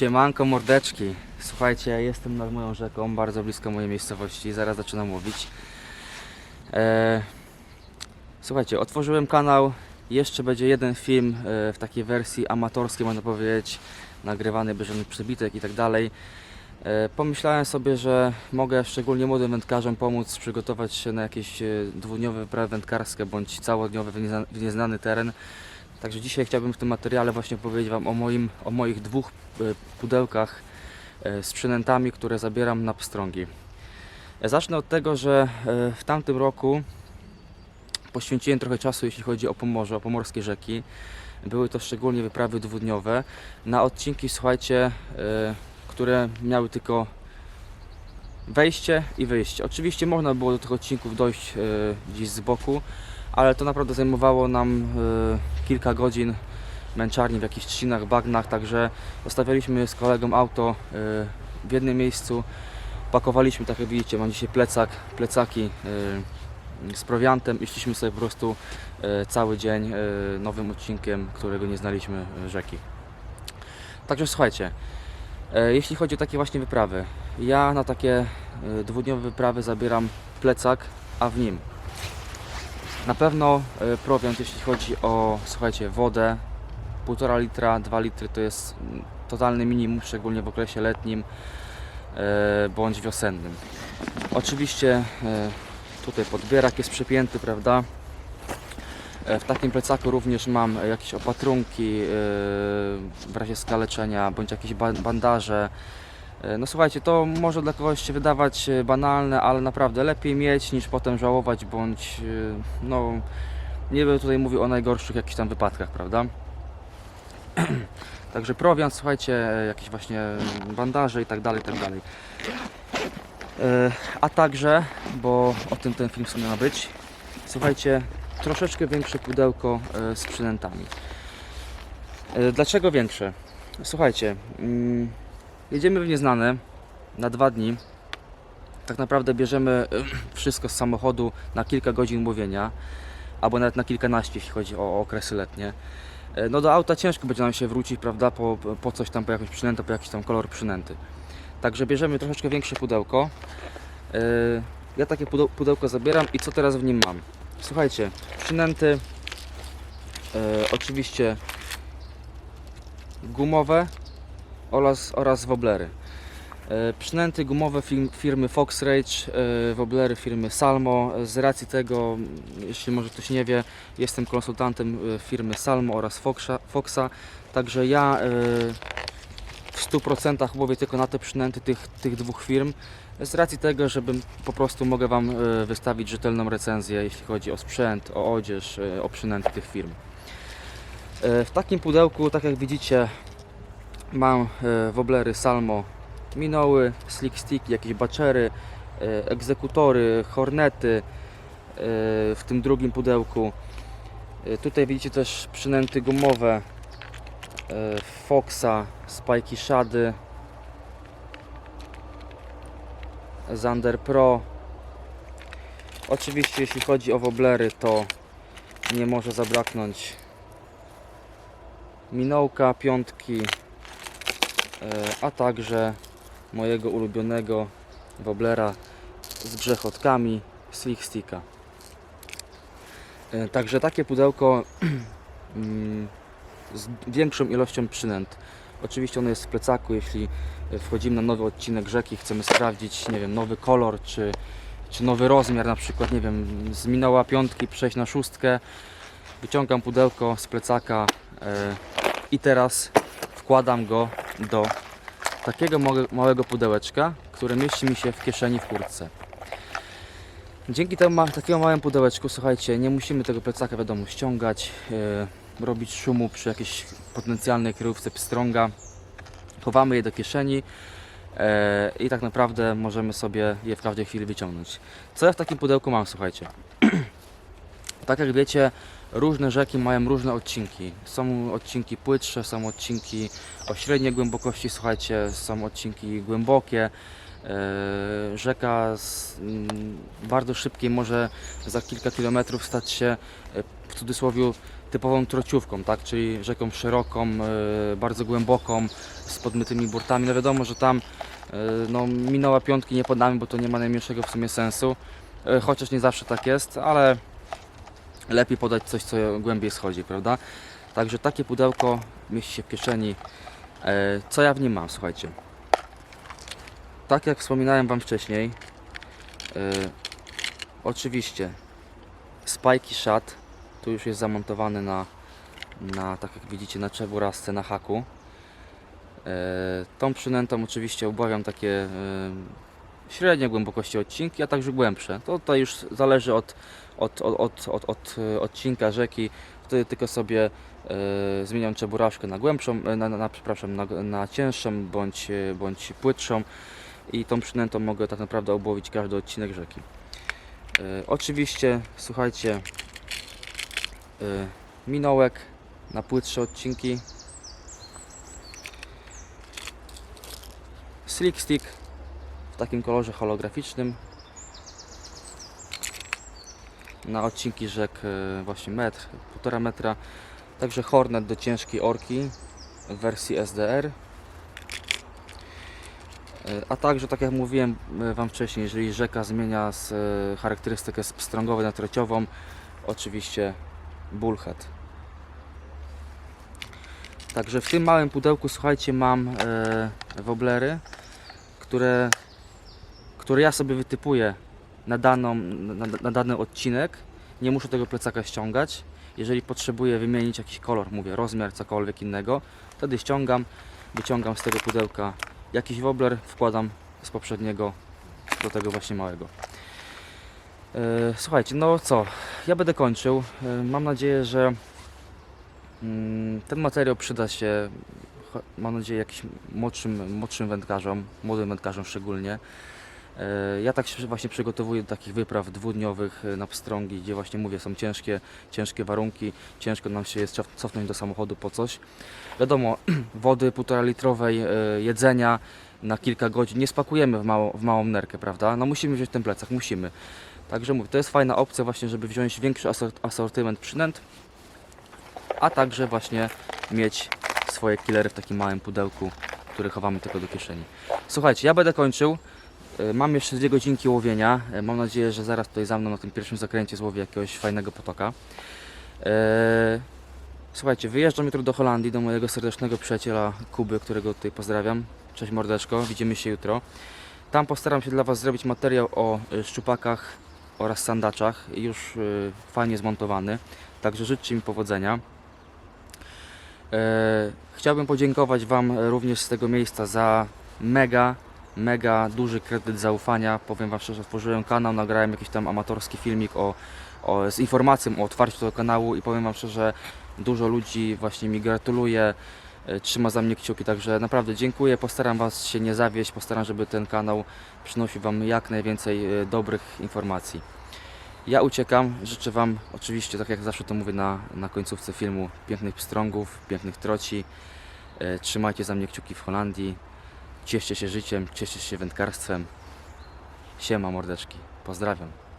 Siemanko mordeczki. Słuchajcie, jestem nad moją rzeką, bardzo blisko mojej miejscowości. Zaraz zaczynam łowić. E, słuchajcie, otworzyłem kanał. Jeszcze będzie jeden film e, w takiej wersji amatorskiej, można powiedzieć, nagrywany bez żadnych przebitek i tak dalej. E, pomyślałem sobie, że mogę szczególnie młodym wędkarzom pomóc przygotować się na jakieś e, dwudniowe wyprawy wędkarskie bądź całodniowe w w nieznany teren. Także dzisiaj chciałbym w tym materiale właśnie powiedzieć Wam o, moim, o moich dwóch e, pudełkach e, z przynętami, które zabieram na pstrągi. E, Zacznę od tego, że w tamtym roku poświęciłem trochę czasu, jeśli chodzi o Pomorze, o pomorskie rzeki. Były to szczególnie wyprawy dwudniowe na odcinki, słuchajcie, które miały tylko wejście i wyjście. Oczywiście można było do tych odcinków dojść gdzieś z boku, ale to naprawdę zajmowało nam e, kilka godzin męczarni w jakichś trzcinach, bagnach, także zostawialiśmy z kolegą auto e, w jednym miejscu, pakowaliśmy, tak jak widzicie, mam dzisiaj plecak, plecaki e, z prowiantem i szliśmy sobie po prostu cały dzień nowym odcinkiem, którego nie znaliśmy rzeki. Także słuchajcie, jeśli chodzi o takie właśnie wyprawy, ja na takie dwudniowe wyprawy zabieram plecak, a w nim na pewno e, prowiant, jeśli chodzi o, słuchajcie, wodę, 1,5 litra, 2 litry to jest mm, totalny minimum, szczególnie w okresie letnim e, bądź wiosennym. Oczywiście e, tutaj podbierak jest przypięty, prawda? W takim plecaku również mam jakieś opatrunki w razie skaleczenia, bądź jakieś ba- bandaże. E, No słuchajcie, to może dla kogoś się wydawać e, banalne, ale naprawdę lepiej mieć niż potem żałować, bądź e, no nie będę tutaj mówił o najgorszych jakichś tam wypadkach, prawda? Także prowiant, słuchajcie, jakieś właśnie bandaże i tak dalej, i tak dalej. A także, bo o tym ten film w sumie ma być, słuchajcie, troszeczkę większe pudełko z przynętami. Dlaczego większe? Słuchajcie, mm, jedziemy w nieznane na dwa dni. Tak naprawdę bierzemy e, wszystko z samochodu na kilka godzin mówienia, albo nawet na kilkanaście, jeśli chodzi o okresy letnie. E, No do auta ciężko będzie nam się wrócić, prawda, po, po coś tam, po jakąś przynętę, po jakiś tam kolor przynęty. Także bierzemy troszeczkę większe pudełko. E, Ja takie pudeł- pudełko zabieram i co teraz w nim mam? Słuchajcie, przynęty, oczywiście gumowe oraz, oraz woblery. E, Przynęty gumowe firm, firmy Fox Rage, e, woblery firmy Salmo. Z racji tego, jeśli może ktoś nie wie, jestem konsultantem e, firmy Salmo oraz Foxa, Foxa także ja e, w 100% łowię tylko na te przynęty tych, tych dwóch firm. Z racji tego, żebym po prostu mogę Wam e, wystawić rzetelną recenzję, jeśli chodzi o sprzęt, o odzież, e, o przynęty tych firm. E, W takim pudełku, tak jak widzicie, mam e, woblery Salmo minoły, slick stick, jakieś baczery, e, egzekutory, hornety e, w tym drugim pudełku. Tutaj widzicie też przynęty gumowe Foxa, Spikey Shady, Zander Pro. Oczywiście jeśli chodzi o woblery to nie może zabraknąć minołka, piątki, a także mojego ulubionego woblera z grzechotkami Slick Sticka. E, Także takie pudełko mm, z większą ilością przynęt. Oczywiście ono jest w plecaku, jeśli wchodzimy na nowy odcinek rzeki, chcemy sprawdzić, nie wiem, nowy kolor, czy, czy nowy rozmiar, na przykład, nie wiem, z minęła piątki przejść na szóstkę, wyciągam pudełko z plecaka e, i teraz wkładam go do takiego małe- małego pudełeczka, które mieści mi się w kieszeni w kurtce. Dzięki temu takiemu małemu pudełeczku, słuchajcie, nie musimy tego plecaka wiadomo ściągać, e, robić szumu przy jakiejś potencjalnej kryjówce pstrąga. Chowamy je do kieszeni e, i tak naprawdę możemy sobie je w każdej chwili wyciągnąć. Co ja w takim pudełku mam, słuchajcie? Tak jak wiecie, różne rzeki mają różne odcinki. Są odcinki płytsze, są odcinki o średniej głębokości, słuchajcie, są odcinki głębokie. E, Rzeka mm, bardzo szybkiej może za kilka kilometrów stać się e, w cudzysłowie typową trociówką, tak? czyli rzeką szeroką, e, bardzo głęboką, z podmytymi burtami. No wiadomo, że tam no, minęła piątki nie podamy, bo to nie ma najmniejszego w sumie sensu, chociaż nie zawsze tak jest, ale lepiej podać coś, co głębiej schodzi, prawda? Także takie pudełko mieści się w kieszeni. E, Co ja w nim mam, słuchajcie? Tak jak wspominałem Wam wcześniej, e, oczywiście spajki szat, tu już jest zamontowany na, na tak jak widzicie, na czeburasce, na haku. E, Tą przynętą oczywiście obawiam takie e, średniej głębokości odcinki, a także głębsze. To tutaj już zależy od, od, od, od, od, e, odcinka rzeki. Wtedy tylko sobie e, zmieniam czeburaszkę na głębszą, e, na, na, przepraszam, na, na cięższą bądź, bądź płytszą i tą przynętą mogę tak naprawdę obłowić każdy odcinek rzeki. Oczywiście, słuchajcie, e, minołek na płytsze odcinki. Slick stick w takim kolorze holograficznym na odcinki rzek e, właśnie metr, półtora metra. Także hornet do ciężkiej orki w wersji SDR. E, A także, tak jak mówiłem e, Wam wcześniej, jeżeli rzeka zmienia z charakterystykę z pstrągowej na trociową, oczywiście bullhead. Także w tym małym pudełku, słuchajcie, mam woblery, które, które ja sobie wytypuję na, daną, na, na dany odcinek. Nie muszę tego plecaka ściągać. Jeżeli potrzebuję wymienić jakiś kolor, mówię, rozmiar, cokolwiek innego, wtedy ściągam, wyciągam z tego pudełka jakiś wobler, wkładam z poprzedniego do tego właśnie małego. E, Słuchajcie, no co, ja będę kończył. E, Mam nadzieję, że mm, ten materiał przyda się, mam nadzieję, jakimś młodszym, młodszym wędkarzom, młodym wędkarzom szczególnie. E, Ja tak się właśnie przygotowuję do takich wypraw dwudniowych e, na pstrągi, gdzie właśnie mówię, są ciężkie, ciężkie warunki, ciężko nam się jest cof- cofnąć do samochodu po coś. Wiadomo, wody półtora litrowej, e, jedzenia na kilka godzin nie spakujemy w, w małą nerkę, prawda? No musimy wziąć ten plecak, musimy. Także mówię, to jest fajna opcja właśnie, żeby wziąć większy asort- asortyment przynęt, a także właśnie mieć swoje killery w takim małym pudełku, które chowamy tylko do kieszeni. Słuchajcie, ja będę kończył. E, Mam jeszcze dwie godzinki łowienia. E, Mam nadzieję, że zaraz tutaj za mną na tym pierwszym zakręcie złowię jakiegoś fajnego potoka. E, Słuchajcie, wyjeżdżam jutro do Holandii, do mojego serdecznego przyjaciela Kuby, którego tutaj pozdrawiam. Cześć mordeczko, widzimy się jutro. Tam postaram się dla Was zrobić materiał o szczupakach oraz sandaczach, już fajnie zmontowany. Także życzę mi powodzenia. Chciałbym podziękować Wam również z tego miejsca za mega, mega duży kredyt zaufania. Powiem Wam szczerze, otworzyłem kanał, nagrałem jakiś tam amatorski filmik o, o, z informacją o otwarciu tego kanału i powiem Wam szczerze, dużo ludzi właśnie mi gratuluje, e, trzyma za mnie kciuki, także naprawdę dziękuję, postaram Was się nie zawieść, postaram, żeby ten kanał przynosił Wam jak najwięcej e, dobrych informacji. Ja uciekam, życzę Wam oczywiście, tak jak zawsze to mówię na, na końcówce filmu, pięknych pstrągów, pięknych troci. E, Trzymajcie za mnie kciuki w Holandii. Cieszcie się życiem, cieszcie się wędkarstwem. Siema mordeczki. Pozdrawiam.